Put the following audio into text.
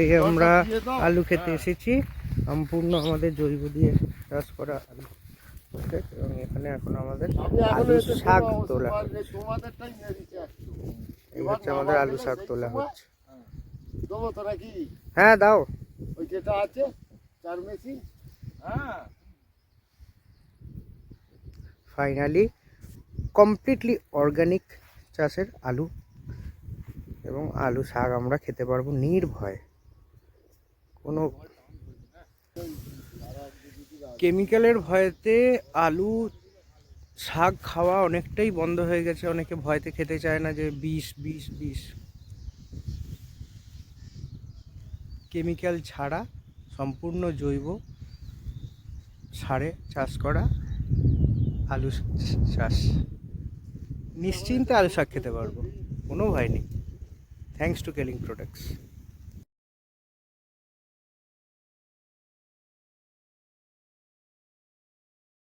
এই আমরা আলু খেতে। এসেছি সম্পূর্ণ আমাদের জৈব দিয়ে চাষ করা আলু এবং এখানে এখন আমাদের আলু শাক তোলা। এই হচ্ছে আমাদের আলু শাক তোলা হচ্ছে হ্যাঁ দাও ওই যেটা আছে চার হ্যাঁ ফাইনালি কমপ্লিটলি অর্গানিক চাষের আলু এবং আলু শাক আমরা খেতে পারব নির্ভয়ে। কোনো কেমিক্যালের ভয়েতে আলু শাক খাওয়া অনেকটাই বন্ধ হয়ে গেছে, অনেকে ভয়তে খেতে চায় না যে বিষ বিষ বিষ। কেমিক্যাল ছাড়া সম্পূর্ণ জৈব সারে চাষ করা আলু চাষ। নিশ্চিন্তে আলু শাক খেতে পারব, কোনো ভয় নেই। Thanks to Kelling Products.